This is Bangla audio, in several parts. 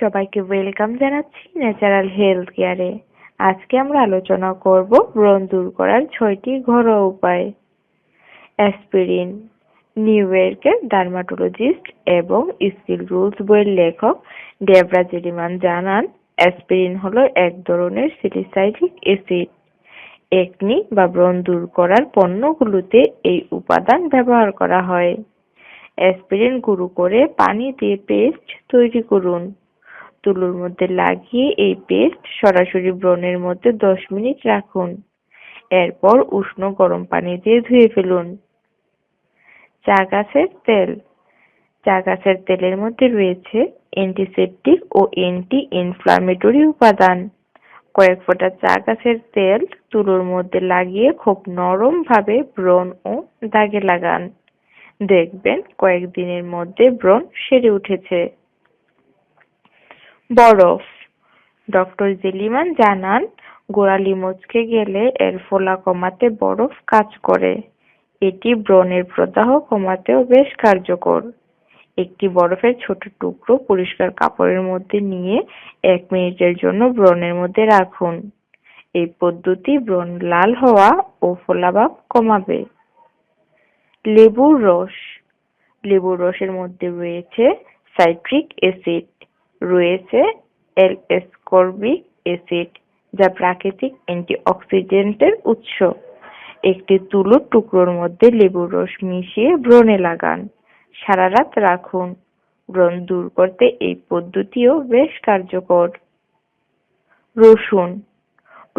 সবাইকে ওয়েলকাম জানাচ্ছি ন্যাচারাল হেলথ কেয়ারে। আজকে আমরা আলোচনা করব ব্রণ দূর করার ছয়টি ঘরোয়া উপায়। অ্যাসপিরিন, নিউ ইয়র্কের ডার্মাটোলজিস্ট এবং স্কিল রুলস বইয়ের লেখক ডেবরা জেরিমান জানান, অ্যাসপিরিন হলো এক ধরনের সিলিসাইলিক অ্যাসিড। একনি বা ব্রণ দূর করার পণ্যগুলোতে এই উপাদান ব্যবহার করা হয়। অ্যাসপিরিন গুঁড়ো করে পানি দিয়ে পেস্ট তৈরি করুন। তুলোর মধ্যে লাগিয়ে এই পেস্ট সরাসরি ব্রণের মধ্যে দশ মিনিট রাখুন। এরপর উষ্ণ গরম পানি দিয়ে ধুয়ে ফেলুন। চা গাছের তেল। চা গাছের তেলের মধ্যে রয়েছে অ্যান্টিসেপটিক ও অ্যান্টি ইনফ্লামেটরি উপাদান। কয়েক ফোঁটা চা গাছের তেল তুলোর মধ্যে লাগিয়ে খুব নরম ভাবে ব্রণ ও দাগে লাগান। দেখবেন কয়েকদিনের মধ্যে ব্রণ সেরে উঠেছে। বরফ। ডক্টর জেলিমান জানান গোড়ালি মচকে গেলে এর ফোলা কমাতে বরফ কাজ করে। এটি ব্রণের প্রদাহ কমাতেও বেশ কার্যকর। একটি বরফের ছোট টুকরো পরিষ্কার কাপড়ের মধ্যে নিয়ে এক মিনিটের জন্য ব্রণের মধ্যে রাখুন। এই পদ্ধতি ব্রণ লাল হওয়া ও ফোলাভাব কমাবে। লেবুর রস। লেবুর রসের মধ্যে রয়েছে সাইট্রিক অ্যাসিড। রয়েছে এল-এসকর্বিক অ্যাসিড যা প্রাকৃতিক অ্যান্টিঅক্সিডেন্টের উৎস। একটি তুলোর টুকরোর মধ্যে লেবুর রস মিশিয়ে ব্রণে লাগান। সারা রাত রাখুন। ব্রণ দূর করতে এই পদ্ধতিও বেশ কার্যকর। রসুন।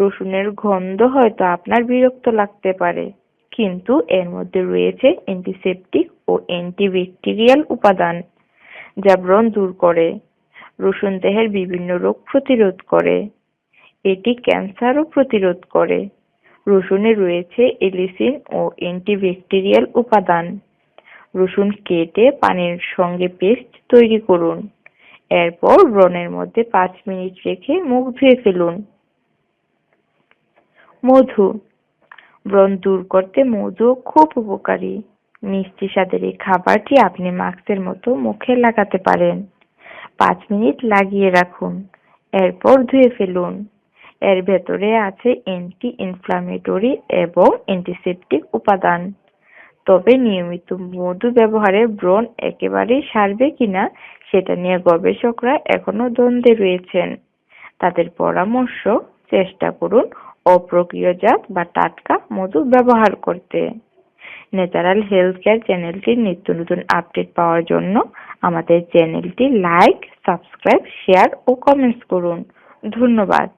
রসুনের গন্ধ হয়তো আপনার বিরক্ত লাগতে পারে, কিন্তু এর মধ্যে রয়েছে অ্যান্টিসেপটিক ও অ্যান্টিব্যাকটেরিয়াল উপাদান, যা ব্রণ দূর করে। রসুন দেহের বিভিন্ন রোগ প্রতিরোধ করে। এটি ক্যান্সারও প্রতিরোধ করে। রসুনে রয়েছে এলিসিন ও অ্যান্টিব্যাকটেরিয়াল উপাদান। রসুন কেটে পানির সঙ্গে পেস্ট তৈরি করুন। এরপর ব্রণের মধ্যে পাঁচ মিনিট রেখে মুখ ধুয়ে ফেলুন। মধু। ব্রণ দূর করতে মধু খুব উপকারী। মিষ্টি স্বাদের এই খাবারটি আপনি মাস্কের মতো মুখে লাগাতে পারেন। পাঁচ মিনিট লাগিয়ে রাখুন। এরপর ধুয়ে ফেলুন। এর ভেতরে আছে অ্যান্টি ইনফ্লামেটরি এবং অ্যান্টিসেপটিক উপাদান। তবে নিয়মিত মধু ব্যবহারে ব্রণ একেবারেই সারবে কিনা সেটা নিয়ে গবেষকরা এখনও দ্বন্দ্বে রয়েছেন। তাদের পরামর্শ, চেষ্টা করুন অপ্রক্রিয়জাত বা টাটকা মধু ব্যবহার করতে। ন্যাচারাল হেলথ কেয়ার চ্যানেলটির নিত্য নতুন আপডেট পাওয়ার জন্য আমাদের চ্যানেলটি লাইক সাবস্ক্রাইব শেয়ার ও কমেন্টস করুন। ধন্যবাদ।